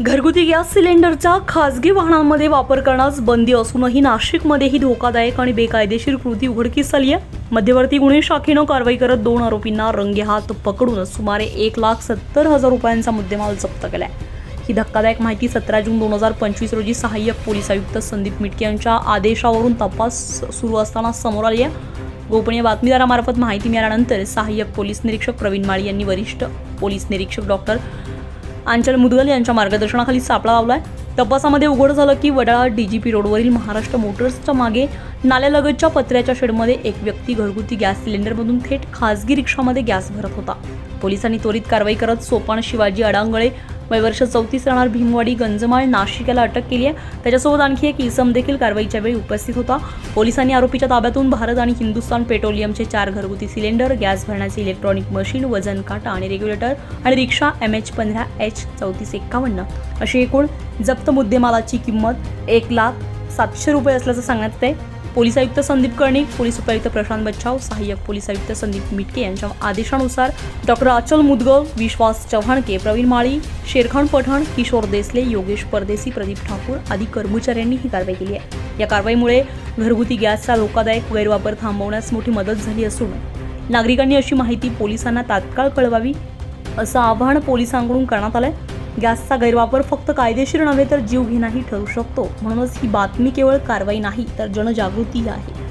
घरगुती गॅस सिलेंडरचा खासगी वाहनांमध्ये वापर करण्यास बंदी असूनही नाशिकमध्ये ही धोकादायक आणि बेकायदेशीर कृती उघडकीस आली आहे. मध्यवर्ती गुन्हे शाखेनं कारवाई करत दोन आरोपींना रंगेहात पकडून सुमारे एक लाख सत्तर हजार रुपयांचा मुद्देमाल जप्त केलाय. ही धक्कादायक माहिती सतरा जून दोन हजार पंचवीस रोजी सहाय्यक पोलीस आयुक्त संदीप मिटके यांच्या आदेशावरून तपास सुरू असताना समोर आली आहे. गोपनीय बातमीदारामार्फत माहिती मिळाल्यानंतर सहाय्यक पोलीस निरीक्षक प्रवीण माळी यांनी वरिष्ठ पोलीस निरीक्षक डॉक्टर आंचल मुदगल यांच्या मार्गदर्शनाखाली सापळा लावलाय. तपासामध्ये उघड झालं की वडाळा डीजीपी रोडवरील महाराष्ट्र मोटर्सच्या मागे नाल्यालगतच्या पत्र्याच्या शेडमध्ये एक व्यक्ती घरगुती गॅस सिलेंडरमधून थेट खासगी रिक्षामध्ये गॅस भरत होता. पोलिसांनी त्वरित कारवाई करत सोपान शिवाजी अडांगळे वयवर्ष चौतीस राहणार भीमवाडी गंजमाळ नाशिक याला अटक केली आहे. त्याच्यासोबत आणखी एक इसम देखील कारवाईच्या वेळी उपस्थित होता. पोलिसांनी आरोपीच्या ताब्यातून भारत आणि हिंदुस्थान पेट्रोलियमचे चार घरगुती सिलेंडर गॅस भरण्याचे इलेक्ट्रॉनिक मशीन वजन काटा आणि रेग्युलेटर आणि रिक्षा एम एच पंधरा एच चौतीस एक्कावन्न अशी एकूण जप्त मुद्देमालाची किंमत एक लाख सातशे रुपये असल्याचं सांगण्यात येते पोलीस आयुक्त संदीप कर्णिक पोलीस उपायुक्त प्रशांत बच्चाव सहाय्यक पोलीस आयुक्त संदीप मिटके यांच्या आदेशानुसार डॉक्टर अचल मुदगल विश्वास चव्हाणके प्रवीण माळी शेरखान पठाण किशोर देसले योगेश परदेसी प्रदीप ठाकूर आदी कर्मचाऱ्यांनी ही कारवाई केली आहे. या कारवाईमुळे घरगुती गॅसचा धोकादायक गैरवापर थांबवण्यास मोठी मदत झाली असून नागरिकांनी अशी माहिती पोलिसांना तात्काळ कळवावी असं आवाहन पोलिसांकडून करण्यात आलं आहे गॅसचा गैरवापर फक्त कायदेशीर नव्हे तर जीवघेणाही ठरू शकतो. म्हणूनच ही बातमी केवळ कारवाई नाही तर जनजागृती आहे.